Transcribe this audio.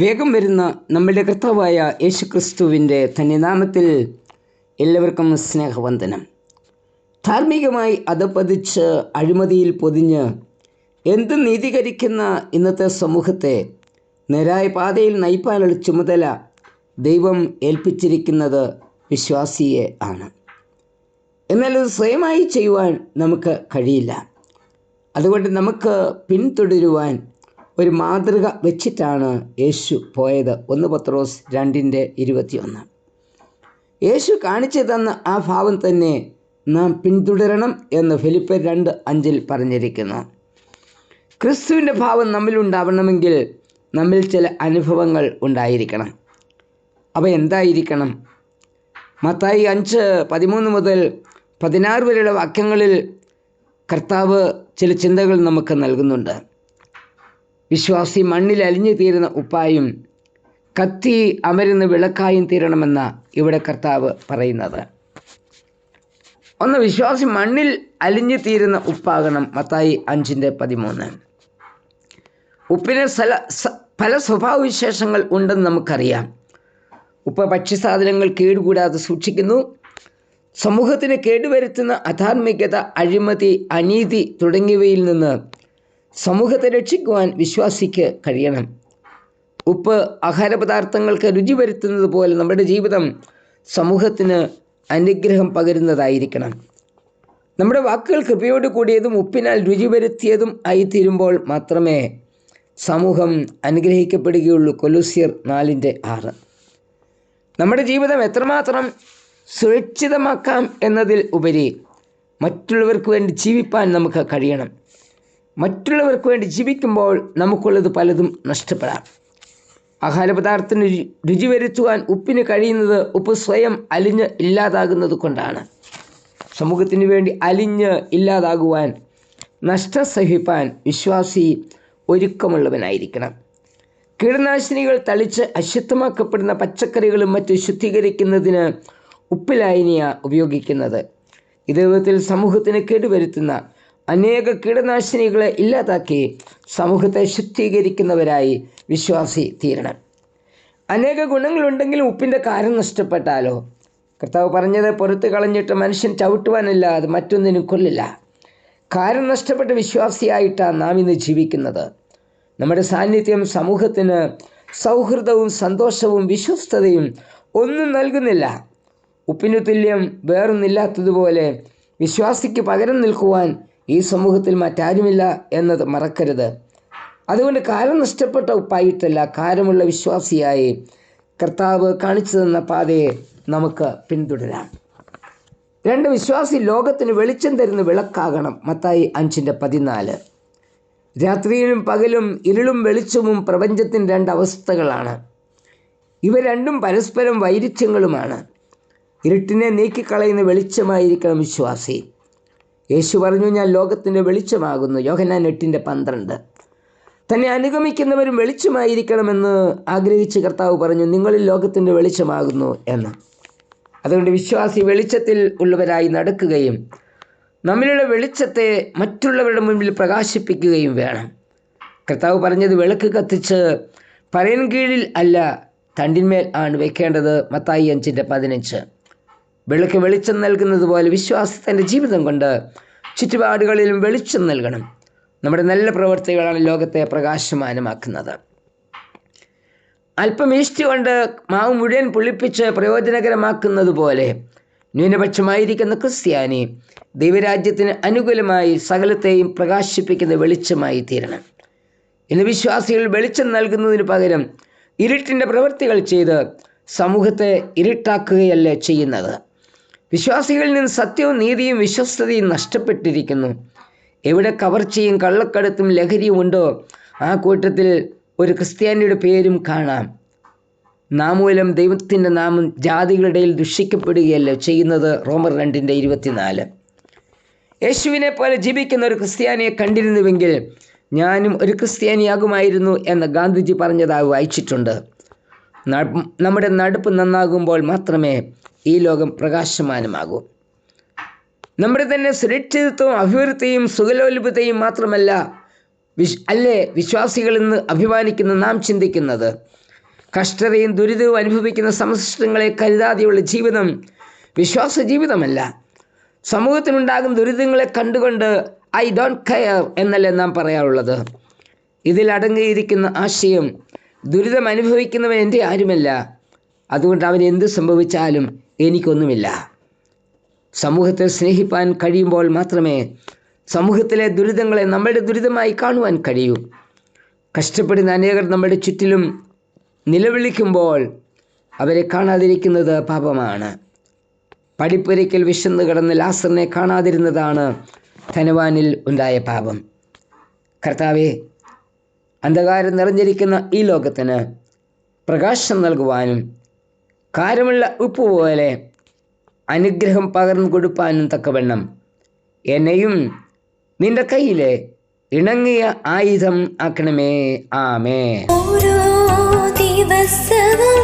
വേഗം വരുന്ന നമ്മുടെ കർത്താവായ യേശു ക്രിസ്തുവിന്റെ ധന്യനാമത്തിൽ എല്ലാവർക്കും സ്നേഹവന്ദനം. ധാർമ്മികമായി അധപ്പതിച്ച് അഴിമതിയിൽ പൊതിഞ്ഞ് എന്ത് നീതീകരിക്കുന്ന ഇന്നത്തെ സമൂഹത്തെ നേരായ പാതയിൽ നയിപ്പാനുള്ള ചുമതല ദൈവം ഏൽപ്പിച്ചിരിക്കുന്നത് വിശ്വാസിയെ ആണ്. എന്നാൽ അത് സ്വയമായി ചെയ്യുവാൻ നമുക്ക് കഴിയില്ല. അതുകൊണ്ട് നമുക്ക് പിന്തുടരുവാൻ ഒരു മാതൃക വെച്ചിട്ടാണ് യേശു പോയത്. ഒന്ന് പത്രോസ് രണ്ടിന്റെ ഇരുപത്തിയൊന്ന്. യേശു കാണിച്ചു തന്ന ആ ഭാവം തന്നെ നാം പിന്തുടരണം എന്ന് ഫിലിപ്പ് രണ്ട് അഞ്ചിൽ പറഞ്ഞിരിക്കുന്നു. ക്രിസ്തുവിന്റെ ഭാവം നമ്മിലുണ്ടാവണമെങ്കിൽ നമ്മിൽ ചില അനുഭവങ്ങൾ ഉണ്ടായിരിക്കണം. അവ എന്തായിരിക്കണം? മത്തായി അഞ്ച് പതിമൂന്ന് മുതൽ പതിനാറ് വരെയുള്ള വാക്യങ്ങളിൽ കർത്താവ് ചില ചിന്തകൾ നമുക്ക് നൽകുന്നുണ്ട്. വിശ്വാസി മണ്ണിൽ അലിഞ്ഞു തീരുന്ന ഉപ്പായും കത്തി അമരുന്ന വിളക്കായും തീരണമെന്ന ഇവിടെ കർത്താവ് പറയുന്നത്. ഒന്ന് വിശ്വാസി മണ്ണിൽ അലിഞ്ഞു തീരുന്ന ഉപ്പാകണം മത്തായി അഞ്ചിന്റെ പതിമൂന്ന്. ഉപ്പിന് സല സ- പല സ്വഭാവവിശേഷങ്ങൾ ഉണ്ടെന്ന് നമുക്കറിയാം. ഉപ്പ് ഭക്ഷ്യസാധനങ്ങൾ കേടുകൂടാതെ സൂക്ഷിക്കുന്നു. സമൂഹത്തിന് കേടുവരുത്തുന്ന അധാർമികത അഴിമതി അനീതി തുടങ്ങിയവയിൽ നിന്ന് സമൂഹത്തെ രക്ഷിക്കുവാൻ വിശ്വാസിക്ക് കഴിയണം. ഉപ്പ് ആഹാരപദാർത്ഥങ്ങൾക്ക് രുചി വരുത്തുന്നത് പോലെ നമ്മുടെ ജീവിതം സമൂഹത്തിന് അനുഗ്രഹം പകരുന്നതായിരിക്കണം. നമ്മുടെ വാക്കുകൾ കൃപയോട് കൂടിയതും ഉപ്പിനാൽ രുചി വരുത്തിയതും ആയിത്തീരുമ്പോൾ മാത്രമേ സമൂഹം അനുഗ്രഹിക്കപ്പെടുകയുള്ളൂ. കൊലൂസിയർ നാലിന്റെ ആറ്. നമ്മുടെ ജീവിതം എത്രമാത്രം സുരക്ഷിതമാക്കാം എന്നതിൽ ഉപരി മറ്റുള്ളവർക്ക് വേണ്ടി ജീവിപ്പാൻ നമുക്ക് കഴിയണം. മറ്റുള്ളവർക്ക് വേണ്ടി ജീവിക്കുമ്പോൾ നമുക്കുള്ളത് പലതും നഷ്ടപ്പെടാം. ആഹാരപദാർത്ഥത്തിന് രുചി- വരുത്തുവാൻ ഉപ്പിന് കഴിയുന്നത് ഉപ്പ് സ്വയം അലിഞ്ഞ് ഇല്ലാതാകുന്നത് കൊണ്ടാണ്. സമൂഹത്തിന് വേണ്ടി അലിഞ്ഞ് ഇല്ലാതാകുവാൻ നഷ്ടം സഹിപ്പാൻ വിശ്വാസി ഒരുക്കമുള്ളവനായിരിക്കണം. കീടനാശിനികൾ തളിച്ച് അശുദ്ധമാക്കപ്പെടുന്ന പച്ചക്കറികളും മറ്റും ശുദ്ധീകരിക്കുന്നതിന് ഉപ്പിലായനിയ ഉപയോഗിക്കുന്നത്. ഇതേ വിധത്തിൽ സമൂഹത്തിന് കേടുവരുത്തുന്ന അനേക കീടനാശിനികളെ ഇല്ലാതാക്കി സമൂഹത്തെ ശുദ്ധീകരിക്കുന്നവരായി വിശ്വാസി തീരണം. അനേക ഗുണങ്ങളുണ്ടെങ്കിലും ഉപ്പിന്റെ കാര്യം നഷ്ടപ്പെട്ടാലോ? കർത്താവ് പറഞ്ഞത് പുറത്ത് കളഞ്ഞിട്ട് മനുഷ്യൻ ചവിട്ടുവാനല്ലാതെ മറ്റൊന്നിനും കൊല്ലില്ല കാര്യം നഷ്ടപ്പെട്ട വിശ്വാസിയായിട്ടാണ് നാം ഇന്ന് ജീവിക്കുന്നത്. നമ്മുടെ സാന്നിധ്യം സമൂഹത്തിന് സൗഹൃദവും സന്തോഷവും വിശ്വസ്തതയും ഒന്നും നൽകുന്നില്ല. ഉപ്പിനു തുല്യം വേറൊന്നില്ലാത്തതുപോലെ വിശ്വാസിക്ക് പകരം നിൽക്കുവാൻ ഈ സമൂഹത്തിൽ മറ്റാരുമില്ല എന്നത് മറക്കരുത്. അതുകൊണ്ട് കാലം നഷ്ടപ്പെട്ട ഉപ്പായിട്ടല്ല കാരമുള്ള വിശ്വാസിയായി കർത്താവ് കാണിച്ചു തന്ന പാതയെ നമുക്ക് പിന്തുടരാം. രണ്ട് വിശ്വാസി ലോകത്തിന് വെളിച്ചം തരുന്ന വിളക്കാകണം. മത്തായി അഞ്ചിന്റെ പതിനാല്. രാത്രിയിലും പകലും ഇരുളും വെളിച്ചവും പ്രപഞ്ചത്തിന്റെ രണ്ട് അവസ്ഥകളാണ്. ഇവ രണ്ടും പരസ്പരം വൈരുദ്ധ്യങ്ങളുമാണ്. ഇരുട്ടിനെ നീക്കിക്കളയുന്ന വെളിച്ചമായിരിക്കണം വിശ്വാസി. യേശു പറഞ്ഞു ഞാൻ ലോകത്തിന്റെ വെളിച്ചമാകുന്നു. യോഹനാൻ എട്ടിന്റെ പന്ത്രണ്ട്. തന്നെ അനുഗമിക്കുന്നവരും വെളിച്ചമായിരിക്കണമെന്ന് ആഗ്രഹിച്ച് കർത്താവ് പറഞ്ഞു നിങ്ങളിൽ ലോകത്തിന്റെ വെളിച്ചമാകുന്നു എന്ന്. അതുകൊണ്ട് വിശ്വാസി വെളിച്ചത്തിൽ ഉള്ളവരായി നടക്കുകയും നമ്മിലുള്ള വെളിച്ചത്തെ മറ്റുള്ളവരുടെ മുൻപിൽ പ്രകാശിപ്പിക്കുകയും വേണം. കർത്താവ് പറഞ്ഞത് വിളക്ക് കത്തിച്ച് പറയൻ കീഴിൽ അല്ല തണ്ടിന്മേൽ ആണ് വെക്കേണ്ടത്. മത്തായി അഞ്ചിന്റെ പതിനഞ്ച്. വിളക്ക് വെളിച്ചം നൽകുന്നത് പോലെ വിശ്വാസത്തിന്റെ തന്റെ ജീവിതം കൊണ്ട് ചുറ്റുപാടുകളിലും വെളിച്ചം നൽകണം. നമ്മുടെ നല്ല പ്രവർത്തികളാണ് ലോകത്തെ പ്രകാശമാനമാക്കുന്നത്. അല്പം ഈസ്റ്റ് കൊണ്ട് മാവ് മുഴുവൻ പുളിപ്പിച്ച് പ്രയോജനകരമാക്കുന്നത് പോലെ ന്യൂനപക്ഷമായിരിക്കുന്ന ക്രിസ്ത്യാനി ദൈവരാജ്യത്തിന് അനുകൂലമായി സകലത്തെയും പ്രകാശിപ്പിക്കുന്ന വെളിച്ചമായി തീരണം. ഇന്ന് വിശ്വാസികൾ വെളിച്ചം നൽകുന്നതിന് പകരം ഇരുട്ടിന്റെ പ്രവൃത്തികൾ ചെയ്ത് സമൂഹത്തെ ഇരുട്ടാക്കുകയല്ലേ ചെയ്യുന്നത്? വിശ്വാസികളിൽ നിന്ന് സത്യവും നീതിയും വിശ്വസ്തതയും നഷ്ടപ്പെട്ടിരിക്കുന്നു. എവിടെ കവർച്ചയും കള്ളക്കടത്തും ലഹരിയും ഉണ്ടോ ആ കൂട്ടത്തിൽ ഒരു ക്രിസ്ത്യാനിയുടെ പേരും കാണാം. നാമൂലം ദൈവത്തിന്റെ നാമം ജാതികളുടെ ദുഷിക്കപ്പെടുകയല്ലേ ചെയ്യുന്നത്? റോമർ രണ്ടിന്റെ ഇരുപത്തിനാല്. യേശുവിനെ പോലെ ജീവിക്കുന്ന ഒരു ക്രിസ്ത്യാനിയെ കണ്ടിരുന്നുവെങ്കിൽ ഞാനും ഒരു ക്രിസ്ത്യാനിയാകുമായിരുന്നു എന്ന് ഗാന്ധിജി പറഞ്ഞതായി വായിച്ചിട്ടുണ്ട്. നമ്മുടെ നടുപ്പ് നന്നാകുമ്പോൾ മാത്രമേ ഈ ലോകം പ്രകാശമാനമാകും. നമ്മുടെ തന്നെ സുരക്ഷിതത്വവും അഭിവൃദ്ധിയും സുഖലോലുപതയും മാത്രമല്ല വിശ് അല്ലേ വിശ്വാസികളെന്ന് അഭിമാനിക്കുന്ന നാം ചിന്തിക്കുന്നത്? കഷ്ടതയും ദുരിതവും അനുഭവിക്കുന്ന സമശിഷ്ടങ്ങളെ കരുതാതെയുള്ള ജീവിതം വിശ്വാസ ജീവിതമല്ല. സമൂഹത്തിനുണ്ടാകും ദുരിതങ്ങളെ കണ്ടുകൊണ്ട് ഐ ഡോണ്ട് കെയർ എന്നല്ലേ നാം പറയാറുള്ളത്. ഇതിൽ അടങ്ങിയിരിക്കുന്ന ആശയം ദുരിതം അനുഭവിക്കുന്നവൻ എന്റെ ആരുമല്ല. അതുകൊണ്ട് അവൻ എന്ത് സംഭവിച്ചാലും എനിക്കൊന്നുമില്ല. സമൂഹത്തെ സ്നേഹിപ്പാൻ കഴിയുമ്പോൾ മാത്രമേ സമൂഹത്തിലെ ദുരിതങ്ങളെ നമ്മളുടെ ദുരിതമായി കാണുവാൻ കഴിയൂ. കഷ്ടപ്പെടുന്ന അനേകർ നമ്മുടെ ചുറ്റിലും നിലവിളിക്കുമ്പോൾ അവരെ കാണാതിരിക്കുന്നത് പാപമാണ്. പഠിപ്പൊരിക്കൽ വിശന്ന് കിടന്ന് ലാസറിനെ കാണാതിരുന്നതാണ് ധനവാനിൽ ഉണ്ടായ പാപം. കർത്താവെ അന്ധകാരം നിറഞ്ഞിരിക്കുന്ന ഈ ലോകത്തിന് പ്രകാശം നൽകുവാനും കാരമുള്ള ഉപ്പ് പോലെ അനുഗ്രഹം പകർന്നു കൊടുപ്പാനും തക്കവണ്ണം. എന്നെയും നിന്റെ കയ്യിലെ ഇണങ്ങിയ ആയുധം ആക്കണമേ. ആമേ ഓരോ ദിവസവും